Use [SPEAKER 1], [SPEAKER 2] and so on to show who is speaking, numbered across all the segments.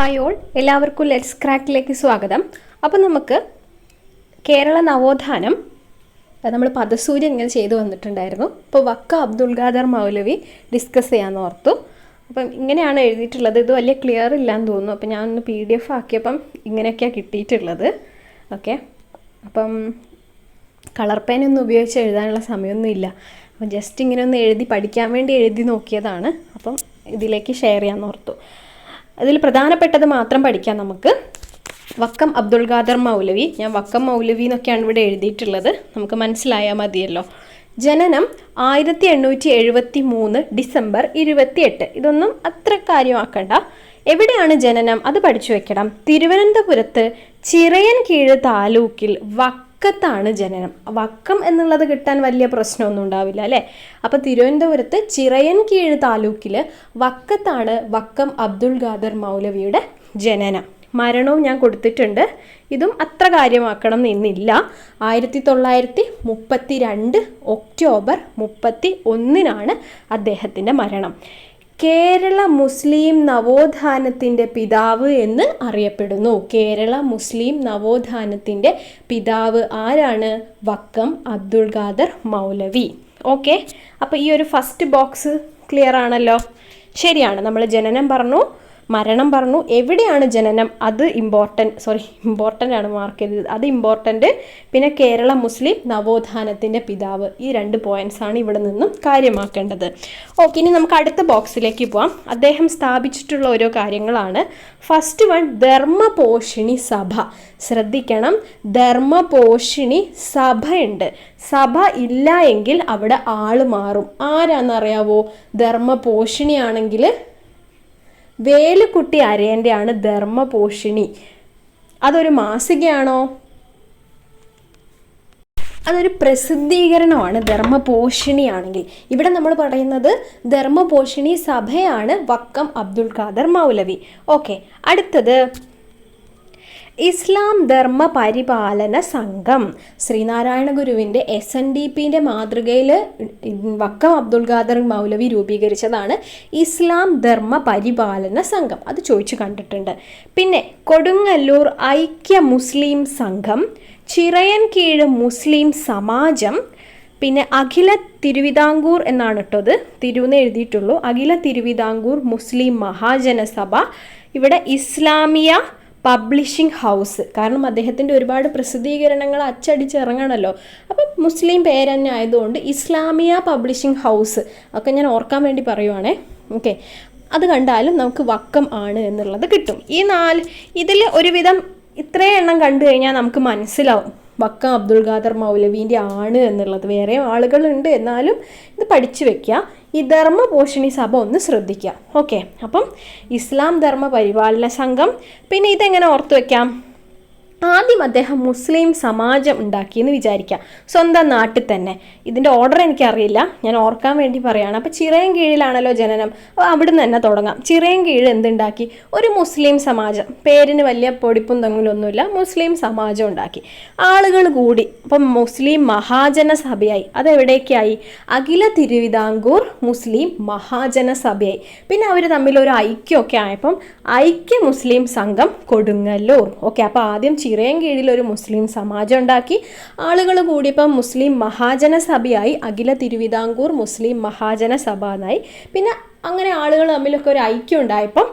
[SPEAKER 1] Hi all എല്ലാവർക്കും let's ക്രാക്കിലേക്ക് സ്വാഗതം. അപ്പോൾ നമുക്ക് കേരള നവോത്ഥാനം നമ്മൾ പദസൂര്യൻ ഇങ്ങനെ ചെയ്തു വന്നിട്ടുണ്ടായിരുന്നു. അപ്പോൾ വക്ക അബ്ദുൽ ഖാദർ മൗലവി ഡിസ്കസ് ചെയ്യാമെന്ന് ഓർത്തു. അപ്പം ഇങ്ങനെയാണ് എഴുതിയിട്ടുള്ളത്. ഇത് വലിയ ക്ലിയർ ഇല്ലാന്ന് തോന്നുന്നു. അപ്പം ഞാൻ ഒന്ന് പി ഡി എഫ് ആക്കിയപ്പം ഇങ്ങനെയൊക്കെയാണ് കിട്ടിയിട്ടുള്ളത്. ഓക്കെ അപ്പം കളർ പേനൊന്നും ഉപയോഗിച്ച് എഴുതാനുള്ള സമയമൊന്നും ഇല്ല. അപ്പം ജസ്റ്റ് ഇങ്ങനെ ഒന്ന് എഴുതി പഠിക്കാൻ വേണ്ടി എഴുതി നോക്കിയതാണ്. അപ്പം ഇതിലേക്ക് ഷെയർ ചെയ്യാമെന്ന് ഓർത്തു. അതിൽ പ്രധാനപ്പെട്ടത് മാത്രം പഠിക്കാം നമുക്ക്. വക്കം അബ്ദുൾ ഖാദർ മൗലവി. ഞാൻ വക്കം മൗലവി എന്നൊക്കെയാണ് ഇവിടെ എഴുതിയിട്ടുള്ളത്. നമുക്ക് മനസ്സിലായാൽ മതിയല്ലോ. ജനനം ആയിരത്തി എണ്ണൂറ്റി എഴുപത്തി മൂന്ന് ഡിസംബർ ഇരുപത്തിയെട്ട്. ഇതൊന്നും അത്ര കാര്യമാക്കണ്ട. എവിടെയാണ് ജനനം? അത് പഠിച്ചു വെക്കണം. തിരുവനന്തപുരത്ത് ചിറയൻ കീഴ് താലൂക്കിൽ വക്കത്താണ് ജനനം. വക്കം എന്നുള്ളത് കിട്ടാൻ വലിയ പ്രശ്നമൊന്നും ഉണ്ടാവില്ല അല്ലേ? അപ്പോൾ തിരുവനന്തപുരത്ത് ചിറയൻ കീഴ് താലൂക്കിൽ വക്കത്താണ് വക്കം അബ്ദുൾ ഖാദർ മൗലവിയുടെ ജനനം. മരണവും ഞാൻ കൊടുത്തിട്ടുണ്ട്. ഇതും അത്ര കാര്യമാക്കണം എന്നില്ല. ആയിരത്തി തൊള്ളായിരത്തി മുപ്പത്തി രണ്ട് ഒക്ടോബർ മുപ്പത്തി ഒന്നിനാണ് അദ്ദേഹത്തിന്റെ മരണം. കേരള മുസ്ലിം നവോത്ഥാനത്തിന്റെ പിതാവ് എന്ന് അറിയപ്പെടുന്നു. കേരള മുസ്ലിം നവോത്ഥാനത്തിന്റെ പിതാവ് ആരാണ്? വക്കം അബ്ദുൾ ഖാദർ മൗലവി. ഓക്കെ? അപ്പോൾ ഈ ഒരു ഫസ്റ്റ് ബോക്സ് ക്ലിയർ ആണല്ലോ? ശരിയാണ്. നമ്മൾ ജനനം പറഞ്ഞു. മരണം പറഞ്ഞു. എവിടെയാണ് ജനനം? അത് ഇമ്പോർട്ടന്റ് സോറി ഇമ്പോർട്ടന്റ് ആണ് മാർക്ക് ചെയ്തത്. അത് ഇമ്പോർട്ടന്റ് പിന്നെ കേരള മുസ്ലിം നവോത്ഥാനത്തിന്റെ പിതാവ്. ഈ രണ്ട് പോയിന്റ്സ് ആണ് ഇവിടെ നിന്നും കാര്യമാക്കേണ്ടത്. ഓക്കെ ഇനി നമുക്ക് അടുത്ത ബോക്സിലേക്ക് പോവാം. അദ്ദേഹം സ്ഥാപിച്ചിട്ടുള്ള ഓരോ കാര്യങ്ങളാണ്. ഫസ്റ്റ് വൺ ധർമ്മപോഷിണി സഭ. ശ്രദ്ധിക്കണം ധർമ്മപോഷിണി സഭയുണ്ട്. സഭ ഇല്ല എങ്കിൽ അവിടെ ആൾ മാറും. ആരാന്നറിയാവോ? ധർമ്മപോഷിണിയാണെങ്കിൽ വേലുക്കുട്ടി അരയന്റെയാണ് ധർമ്മപോഷിണി. അതൊരു മാസികയാണോ? അതൊരു പ്രസിദ്ധീകരണമാണ് ധർമ്മപോഷിണിയാണെങ്കിൽ. ഇവിടെ നമ്മൾ പറയുന്നത് ധർമ്മപോഷിണി സഭയാണ് വക്കം അബ്ദുൽ ഖാദർ മൗലവി. ഓക്കെ അടുത്തത്. ഇസ്ലാം ധർമ്മ പരിപാലന സംഘം. ശ്രീനാരായണ ഗുരുവിന്റെ എസ് എൻ ഡി പിന്റെ മാതൃകയിൽ വക്കം അബ്ദുൽ ഖാദർ മൗലവി രൂപീകരിച്ചതാണ് ഇസ്ലാം ധർമ്മ പരിപാലന സംഘം. അത് ചോദിച്ചു കണ്ടിട്ടുണ്ട്. പിന്നെ കൊടുങ്ങല്ലൂർ ഐക്യ മുസ്ലിം സംഘം ചിറയൻകീഴ് മുസ്ലിം സമാജം പിന്നെ അഖില തിരുവിതാംകൂർ എന്നാണ് കേട്ടോ അത് തിരുവെന്ന് എഴുതിയിട്ടുള്ളൂ. അഖില തിരുവിതാംകൂർ മുസ്ലിം മഹാജനസഭ. ഇവിടെ ഇസ്ലാമിയ പബ്ലിഷിംഗ് ഹൗസ്. കാരണം അദ്ദേഹത്തിന്റെ ഒരുപാട് പ്രസിദ്ധീകരണങ്ങൾ അച്ചടിച്ചിറങ്ങണമല്ലോ അപ്പം മുസ്ലിം പേര് തന്നെ ആയതുകൊണ്ട് ഇസ്ലാമിയ പബ്ലിഷിംഗ് ഹൗസ് ഒക്കെ ഞാൻ ഓർക്കാൻ വേണ്ടി പറയുവാണേ. ഓക്കെ. അത് കണ്ടാലും നമുക്ക് വക്കം ആണ് എന്നുള്ളത് കിട്ടും. ഈ നാല് ഇതിൽ ഒരുവിധം ഇത്രയും എണ്ണം കണ്ടു കഴിഞ്ഞാൽ നമുക്ക് മനസ്സിലാവും വക്കം അബ്ദുൾ ഖാദർ മൗലവീന്റെ ആണ് എന്നുള്ളത്. വേറെ ആളുകളുണ്ട് എന്നാലും ഇത് പഠിച്ചു വെക്കുക ഈ ധർമ്മപോഷിണി സഭ ഒന്ന് ശ്രദ്ധിക്കുക. ഓക്കെ. അപ്പം ഇസ്ലാം ധർമ്മ പരിപാലന സംഘം പിന്നെ ഇതെങ്ങനെ ഓർത്തു വെക്കാം ആദ്യം അദ്ദേഹം മുസ്ലിം സമാജം ഉണ്ടാക്കിയെന്ന് വിചാരിക്കാം സ്വന്തം നാട്ടിൽ തന്നെ. ഇതിന്റെ ഓർഡർ എനിക്കറിയില്ല. ഞാൻ ഓർക്കാൻ വേണ്ടി പറയുകയാണ് അപ്പോൾ ചിറയും കീഴിലാണല്ലോ ജനനം. അപ്പോൾ അവിടുന്ന് തന്നെ തുടങ്ങാം. ചിറയും കീഴ് എന്തുണ്ടാക്കി? ഒരു മുസ്ലിം സമാജം. പേരിന് വലിയ പൊടിപ്പും തങ്ങലൊന്നുമില്ല. മുസ്ലിം സമാജം ഉണ്ടാക്കി. ആളുകൾ കൂടി. അപ്പം മുസ്ലിം മഹാജന സഭയായി. അതെവിടേക്കായി? അഖില തിരുവിതാംകൂർ മുസ്ലിം മഹാജന സഭയായി. പിന്നെ അവർ തമ്മിൽ ഒരു ഐക്യമൊക്കെ ആയപ്പം ഐക്യ മുസ്ലിം സംഘം കൊടുങ്ങല്ലൂർ. ഓക്കെ അപ്പോൾ ആദ്യം ചിറയം കീഴിൽ ഒരു മുസ്ലിം സമാജം ഉണ്ടാക്കി ആളുകൾ കൂടിയപ്പം മുസ്ലിം മഹാജന സഭയായി അഖില തിരുവിതാംകൂർ മുസ്ലിം മഹാജന സഭ എന്നായി പിന്നെ അങ്ങനെ ആളുകൾ തമ്മിലൊക്കെ ഒരു ഐക്യം ഉണ്ടായപ്പം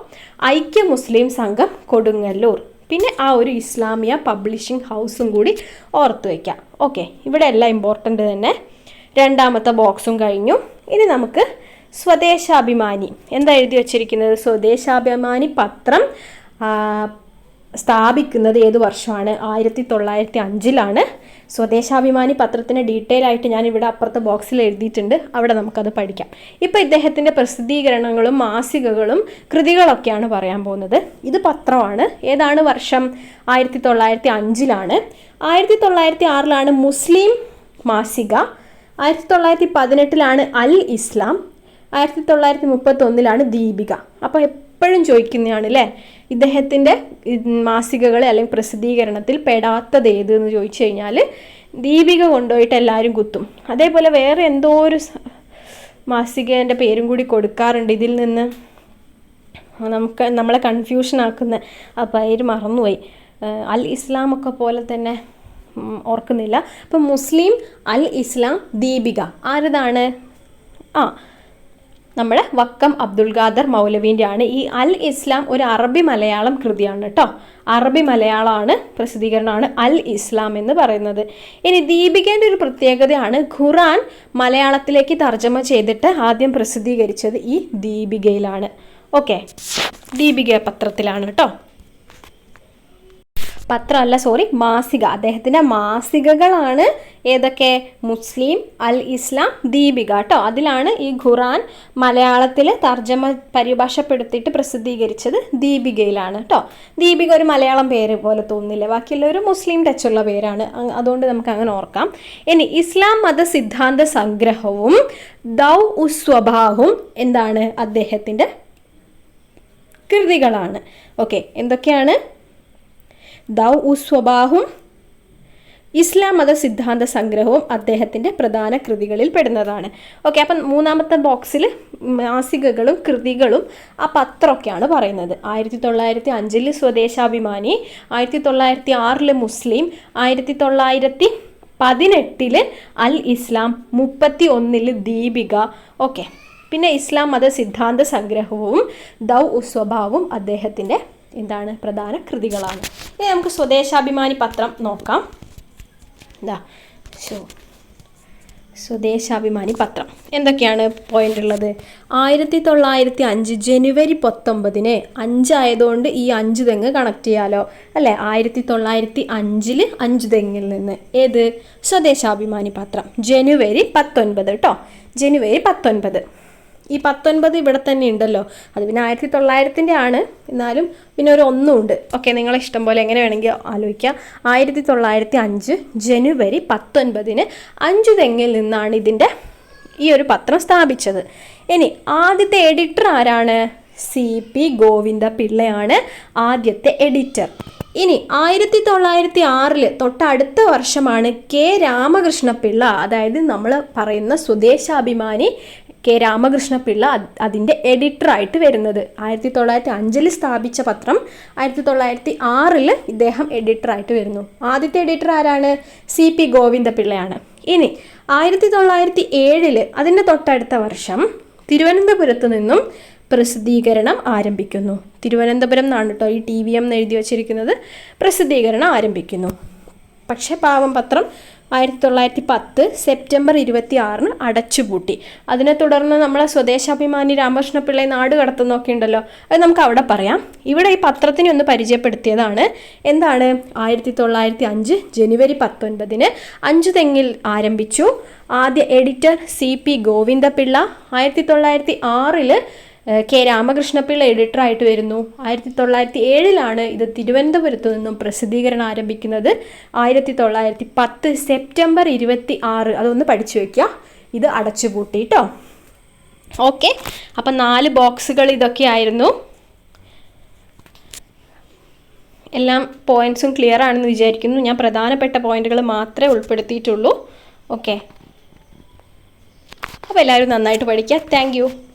[SPEAKER 1] ഐക്യ മുസ്ലിം സംഘം കൊടുങ്ങല്ലൂർ. പിന്നെ ആ ഒരു ഇസ്ലാമിയ പബ്ലിഷിംഗ് ഹൗസും കൂടി ഓർത്ത് വയ്ക്കാം ഓക്കെ ഇവിടെ എല്ലാം ഇമ്പോർട്ടന്റ് തന്നെ. രണ്ടാമത്തെ ബോക്സും കഴിഞ്ഞു. ഇനി നമുക്ക് സ്വദേശാഭിമാനി. എന്താ എഴുതി വച്ചിരിക്കുന്നത്? സ്വദേശാഭിമാനി പത്രം സ്ഥാപിക്കുന്നത് ഏത് വർഷമാണ്? ആയിരത്തി തൊള്ളായിരത്തി അഞ്ചിലാണ് സ്വദേശാഭിമാനി പത്രത്തിന് ഡീറ്റെയിൽ ആയിട്ട് ഞാൻ ഇവിടെ അപ്പുറത്തെ ബോക്സിൽ എഴുതിയിട്ടുണ്ട്. അവിടെ നമുക്കത് പഠിക്കാം. ഇപ്പോൾ ഇദ്ദേഹത്തിന്റെ പ്രസിദ്ധീകരണങ്ങളും മാസികകളും കൃതികളൊക്കെയാണ് പറയാൻ പോകുന്നത്. ഇത് പത്രമാണ്. ഏതാണ് വർഷം? ആയിരത്തി തൊള്ളായിരത്തി അഞ്ചിലാണ് ആയിരത്തി തൊള്ളായിരത്തി ആറിലാണ് മുസ്ലിം മാസിക. ആയിരത്തി തൊള്ളായിരത്തി പതിനെട്ടിലാണ് അൽ ഇസ്ലാം. ആയിരത്തി തൊള്ളായിരത്തി മുപ്പത്തൊന്നിലാണ് ദീപിക. അപ്പോൾ എപ്പോഴും ചോദിക്കുന്നതാണ് അല്ലേ ഇദ്ദേഹത്തിന്റെ മാസികകൾ അല്ലെങ്കിൽ പ്രസിദ്ധീകരണത്തിൽ പെടാത്തത് ഏത് എന്ന് ചോദിച്ചു കഴിഞ്ഞാൽ ദീപിക കൊണ്ടുപോയിട്ട് എല്ലാവരും കുത്തും. അതേപോലെ വേറെ എന്തോ ഒരു മാസികേന്റെ പേരും കൂടി കൊടുക്കാറുണ്ട് ഇതിൽ നിന്ന്. നമുക്ക് നമ്മളെ കൺഫ്യൂഷൻ ആക്കുന്ന ആ പേര് മറന്നുപോയി. അൽ ഇസ്ലാം ഒക്കെ പോലെ തന്നെ ഓർക്കുന്നില്ല. അപ്പം മുസ്ലിം അൽ ഇസ്ലാം ദീപിക. ആരതാണ്? ആ നമ്മുടെ വക്കം അബ്ദുൽ ഖാദർ മൗലവീന്റെ ആണ് ഈ അൽ ഇസ്ലാം ഒരു അറബി മലയാളം കൃതിയാണ് കേട്ടോ. അറബി മലയാളമാണ് പ്രസിദ്ധീകരണമാണ് അൽ ഇസ്ലാം എന്ന് പറയുന്നത്. ഇനി ദീപികേന്റെ ഒരു പ്രത്യേകതയാണ് ഖുറാൻ മലയാളത്തിലേക്ക് തർജമ ചെയ്തിട്ട് ആദ്യം പ്രസിദ്ധീകരിച്ചത് ഈ ദീപികയിലാണ്. ഓക്കെ ദീപിക പത്രത്തിലാണ് കേട്ടോ. പത്രമല്ല സോറി മാസിക. അദ്ദേഹത്തിന്റെ മാസികകളാണ് ഏതൊക്കെ? മുസ്ലിം അൽ ഇസ്ലാം ദീപിക കേട്ടോ അതിലാണ് ഈ ഖുറാൻ മലയാളത്തിൽ തർജമ പരിഭാഷപ്പെടുത്തിയിട്ട് പ്രസിദ്ധീകരിച്ചത് ദീപികയിലാണ് കേട്ടോ ദീപിക ഒരു മലയാളം പേര് പോലെ തോന്നുന്നില്ല? ബാക്കിയുള്ള ഒരു മുസ്ലിം ടച്ചുള്ള പേരാണ്. അതുകൊണ്ട് നമുക്ക് അങ്ങനെ ഓർക്കാം. ഇനി ഇസ്ലാം മത സിദ്ധാന്ത സംഗ്രഹവും ദൗ ഉസ്വഭാവും എന്താണ് അദ്ദേഹത്തിന്റെ കൃതികളാണ്. ഓക്കെ എന്തൊക്കെയാണ്? ദൗ ഉസ്വബാഹും ഇസ്ലാം മത സിദ്ധാന്ത സംഗ്രഹവും അദ്ദേഹത്തിന്റെ പ്രധാന കൃതികളിൽ പെടുന്നതാണ്. ഓക്കെ അപ്പം മൂന്നാമത്തെ ബോക്സിൽ മാസികകളും കൃതികളും ആ പത്രമൊക്കെയാണ് പറയുന്നത്. ആയിരത്തി തൊള്ളായിരത്തി അഞ്ചിൽ സ്വദേശാഭിമാനി ആയിരത്തി തൊള്ളായിരത്തി ആറിൽ മുസ്ലിം ആയിരത്തി തൊള്ളായിരത്തി പതിനെട്ടിൽ അൽ ഇസ്ലാം മുപ്പത്തി ഒന്നിൽ ദീപിക. ഓക്കെ പിന്നെ ഇസ്ലാം മത സിദ്ധാന്ത സംഗ്രഹവും ദൗ ഉസ്വഭാവും അദ്ദേഹത്തിന്റെ എന്താണ് പ്രധാന കൃതികളാണ്. ഇനി നമുക്ക് സ്വദേശാഭിമാനി പത്രം നോക്കാം. ഇതാ ഷോ സ്വദേശാഭിമാനി പത്രം. എന്തൊക്കെയാണ് പോയിന്റ് ഉള്ളത്? ആയിരത്തി തൊള്ളായിരത്തി അഞ്ച് ജനുവരി പത്തൊമ്പതിന് അഞ്ചായതുകൊണ്ട് ഈ അഞ്ച് തെങ്ങ് കണക്ട് ചെയ്യാലോ. അല്ലേ? ആയിരത്തി തൊള്ളായിരത്തി അഞ്ചിൽ അഞ്ച് തെങ്ങിൽ നിന്ന്. ഏത്? സ്വദേശാഭിമാനി പത്രം. ജനുവരി പത്തൊൻപത് കേട്ടോ ജനുവരി പത്തൊൻപത്. ഈ പത്തൊൻപത് ഇവിടെ തന്നെ ഉണ്ടല്ലോ. അത് പിന്നെ ആയിരത്തി തൊള്ളായിരത്തിന്റെ ആണ്. എന്നാലും പിന്നെ ഒരു ഒന്നും ഉണ്ട്. ഓക്കെ നിങ്ങളെ ഇഷ്ടം പോലെ എങ്ങനെ വേണമെങ്കിൽ ആലോചിക്കാം. ആയിരത്തി തൊള്ളായിരത്തി അഞ്ച് ജനുവരി പത്തൊൻപതിന് അഞ്ചു തെങ്ങിൽ നിന്നാണ് ഇതിന്റെ ഈ ഒരു പത്രം സ്ഥാപിച്ചത്. ഇനി ആദ്യത്തെ എഡിറ്റർ ആരാണ്? സി. പി. ഗോവിന്ദ പിള്ളയാണ് ആദ്യത്തെ എഡിറ്റർ ഇനി ആയിരത്തി തൊള്ളായിരത്തി ആറിൽ തൊട്ടടുത്ത വർഷമാണ് കെ. രാമകൃഷ്ണ പിള്ള അതായത് നമ്മൾ പറയുന്ന സ്വദേശാഭിമാനി കെ രാമകൃഷ്ണപിള്ള പിള്ള അതിന്റെ എഡിറ്ററായിട്ട് വരുന്നത്. ആയിരത്തി തൊള്ളായിരത്തി അഞ്ചിൽ സ്ഥാപിച്ച പത്രം ആയിരത്തി തൊള്ളായിരത്തി ആറിൽ ഇദ്ദേഹം എഡിറ്ററായിട്ട് വരുന്നു. ആദ്യത്തെ എഡിറ്റർ ആരാണ്? സി പി ഗോവിന്ദപിള്ളയാണ്. ഇനി ആയിരത്തി തൊള്ളായിരത്തി ഏഴിൽ അതിന്റെ തൊട്ടടുത്ത വർഷം തിരുവനന്തപുരത്ത് നിന്നും പ്രസിദ്ധീകരണം ആരംഭിക്കുന്നു. തിരുവനന്തപുരം എന്നാണ് കേട്ടോ ഈ ടി വി എം എഴുതി വച്ചിരിക്കുന്നത്. പ്രസിദ്ധീകരണം ആരംഭിക്കുന്നു. പക്ഷേ പാവം പത്രം ആയിരത്തി തൊള്ളായിരത്തി പത്ത് സെപ്റ്റംബർ ഇരുപത്തി ആറിന് അടച്ചുപൂട്ടി. അതിനെ തുടർന്ന് നമ്മളെ സ്വദേശാഭിമാനി രാമകൃഷ്ണപിള്ളയെ നാട് കടത്തുന്നൊക്കെ ഉണ്ടല്ലോ അത് നമുക്ക് അവിടെ പറയാം. ഇവിടെ ഈ പത്രത്തിനെ ഒന്ന് പരിചയപ്പെടുത്തിയതാണ്. എന്താണ്? ആയിരത്തി തൊള്ളായിരത്തി അഞ്ച് ജനുവരി പത്തൊൻപതിന് അഞ്ചു തെങ്ങിൽ ആരംഭിച്ചു. ആദ്യ എഡിറ്റർ സി പി ഗോവിന്ദപിള്ള ആയിരത്തി തൊള്ളായിരത്തി ഏഹ് കെ രാമകൃഷ്ണപിള്ള എഡിറ്ററായിട്ട് വരുന്നു. ആയിരത്തി തൊള്ളായിരത്തി ഏഴിലാണ് ഇത് തിരുവനന്തപുരത്ത് നിന്നും പ്രസിദ്ധീകരണം ആരംഭിക്കുന്നത്. ആയിരത്തി തൊള്ളായിരത്തി പത്ത് സെപ്റ്റംബർ ഇരുപത്തി ആറ് അതൊന്ന് പഠിച്ചു വയ്ക്കുക ഇത് അടച്ചുപൂട്ടി കേട്ടോ ഓക്കെ. അപ്പം നാല് ബോക്സുകൾ ഇതൊക്കെ ആയിരുന്നു. എല്ലാം പോയിന്റ്സും ക്ലിയർ ആണെന്ന് വിചാരിക്കുന്നു. ഞാൻ പ്രധാനപ്പെട്ട പോയിന്റുകൾ മാത്രമേ ഉൾപ്പെടുത്തിയിട്ടുള്ളൂ. ഓക്കെ. അപ്പോൾ എല്ലാവരും നന്നായിട്ട് പഠിക്കുക താങ്ക്